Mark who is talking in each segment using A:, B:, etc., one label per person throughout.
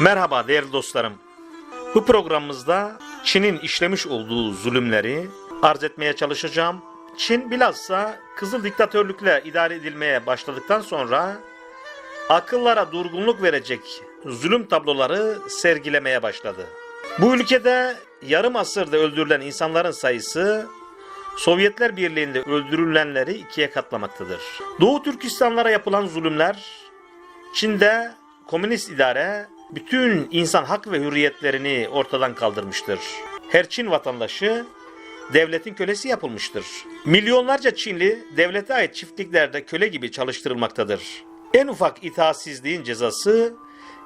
A: Merhaba değerli dostlarım. Bu programımızda Çin'in işlemiş olduğu zulümleri arz etmeye çalışacağım. Çin bilhassa Kızıl Diktatörlükle idare edilmeye başladıktan sonra akıllara durgunluk verecek zulüm tabloları sergilemeye başladı. Bu ülkede yarım asırda öldürülen insanların sayısı Sovyetler Birliği'nde öldürülenleri ikiye katlamaktadır. Doğu Türkistanlara yapılan zulümler Çin'de komünist idare bütün insan hak ve hürriyetlerini ortadan kaldırmıştır. Her Çin vatandaşı devletin kölesi yapılmıştır. Milyonlarca Çinli devlete ait çiftliklerde köle gibi çalıştırılmaktadır. En ufak itaatsizliğin cezası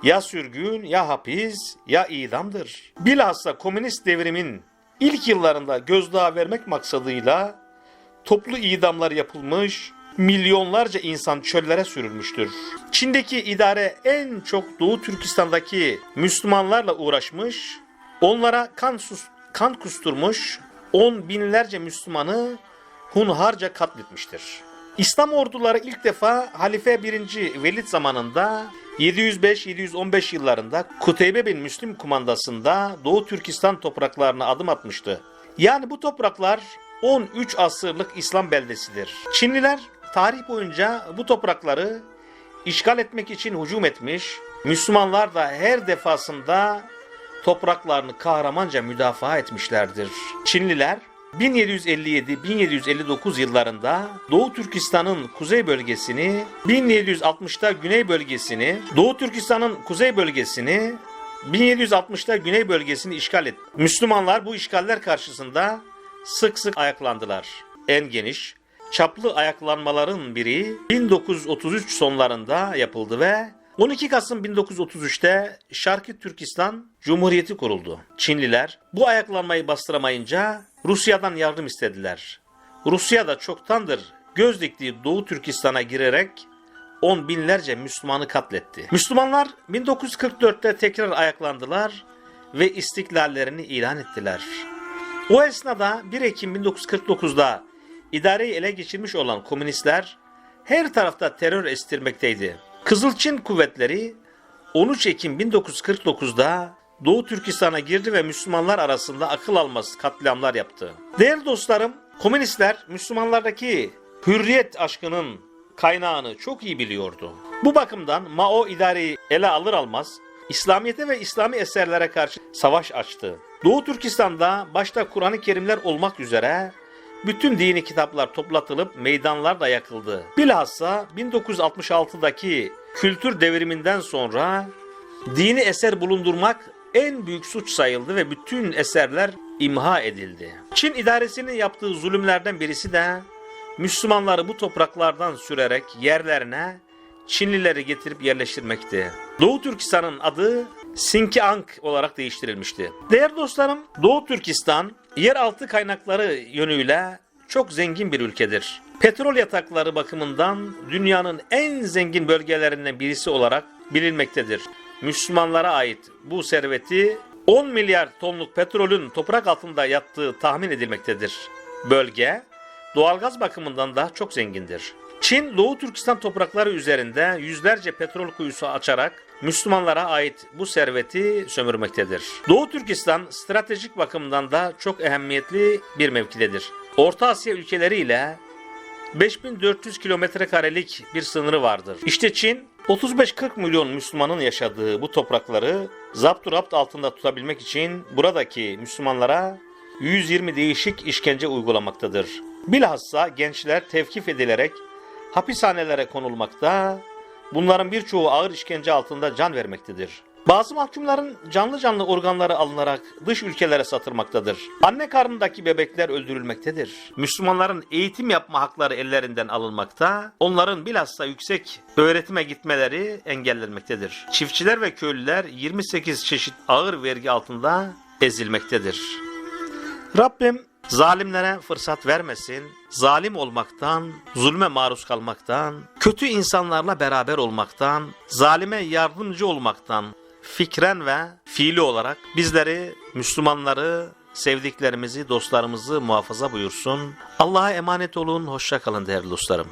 A: ya sürgün, ya hapis, ya idamdır. Bilhassa komünist devrimin ilk yıllarında gözdağı vermek maksadıyla toplu idamlar yapılmış, milyonlarca insan çöllere sürülmüştür. Çin'deki idare en çok Doğu Türkistan'daki Müslümanlarla uğraşmış, onlara kan, sus, kan kusturmuş, on binlerce Müslümanı hunharca katletmiştir. İslam orduları ilk defa Halife 1. Velid zamanında 705-715 yıllarında Kuteybe bin Müslim kumandasında Doğu Türkistan topraklarına adım atmıştı. Yani bu topraklar 13 asırlık İslam beldesidir. Çinliler tarih boyunca bu toprakları işgal etmek için hücum etmiş, Müslümanlar da her defasında topraklarını kahramanca müdafaa etmişlerdir. Çinliler 1757-1759 yıllarında Doğu Türkistan'ın kuzey bölgesini, 1760'da güney bölgesini, Doğu Türkistan'ın kuzey bölgesini, 1760'da güney bölgesini işgal etti. Müslümanlar bu işgaller karşısında sık sık ayaklandılar. En geniş, çaplı ayaklanmaların biri 1933 sonlarında yapıldı ve 12 Kasım 1933'te Şarkı Türkistan Cumhuriyeti kuruldu. Çinliler bu ayaklanmayı bastıramayınca Rusya'dan yardım istediler. Rusya da çoktandır göz diktiği Doğu Türkistan'a girerek on binlerce Müslümanı katletti. Müslümanlar 1944'te tekrar ayaklandılar ve istiklallerini ilan ettiler. O esnada 1 Ekim 1949'da idareyi ele geçirmiş olan komünistler her tarafta terör estirmekteydi. Kızılçin kuvvetleri 13 Ekim 1949'da Doğu Türkistan'a girdi ve Müslümanlar arasında akıl almaz katliamlar yaptı. Değerli dostlarım, komünistler Müslümanlardaki hürriyet aşkının kaynağını çok iyi biliyordu. Bu bakımdan Mao idareyi ele alır almaz İslamiyete ve İslami eserlere karşı savaş açtı. Doğu Türkistan'da başta Kur'an-ı Kerimler olmak üzere bütün dini kitaplar toplatılıp meydanlar da yakıldı. Bilhassa 1966'daki kültür devriminden sonra dini eser bulundurmak en büyük suç sayıldı ve bütün eserler imha edildi. Çin idaresinin yaptığı zulümlerden birisi de Müslümanları bu topraklardan sürerek yerlerine Çinlileri getirip yerleştirmekti. Doğu Türkistan'ın adı Sinkiang olarak değiştirilmişti. Değerli dostlarım, Doğu Türkistan yeraltı kaynakları yönüyle çok zengin bir ülkedir. Petrol yatakları bakımından dünyanın en zengin bölgelerinden birisi olarak bilinmektedir. Müslümanlara ait bu serveti 10 milyar tonluk petrolün toprak altında yattığı tahmin edilmektedir. Bölge doğalgaz bakımından da çok zengindir. Çin, Doğu Türkistan toprakları üzerinde yüzlerce petrol kuyusu açarak Müslümanlara ait bu serveti sömürmektedir. Doğu Türkistan stratejik bakımdan da çok ehemmiyetli bir mevkidedir. Orta Asya ülkeleriyle 5400 kilometre karelik bir sınırı vardır. İşte Çin 35-40 milyon Müslümanın yaşadığı bu toprakları zapturapt altında tutabilmek için buradaki Müslümanlara 120 değişik işkence uygulamaktadır. Bilhassa gençler tevkif edilerek hapishanelere konulmakta, bunların birçoğu ağır işkence altında can vermektedir. Bazı mahkumların canlı canlı organları alınarak dış ülkelere satılmaktadır. Anne karnındaki bebekler öldürülmektedir. Müslümanların eğitim yapma hakları ellerinden alınmakta, onların bilhassa yüksek öğretime gitmeleri engellenmektedir. Çiftçiler ve köylüler 28 çeşit ağır vergi altında ezilmektedir. Rabbim zalimlere fırsat vermesin, zalim olmaktan, zulme maruz kalmaktan, kötü insanlarla beraber olmaktan, zalime yardımcı olmaktan fikren ve fiili olarak bizleri, Müslümanları, sevdiklerimizi, dostlarımızı muhafaza buyursun. Allah'a emanet olun, hoşça kalın değerli dostlarım.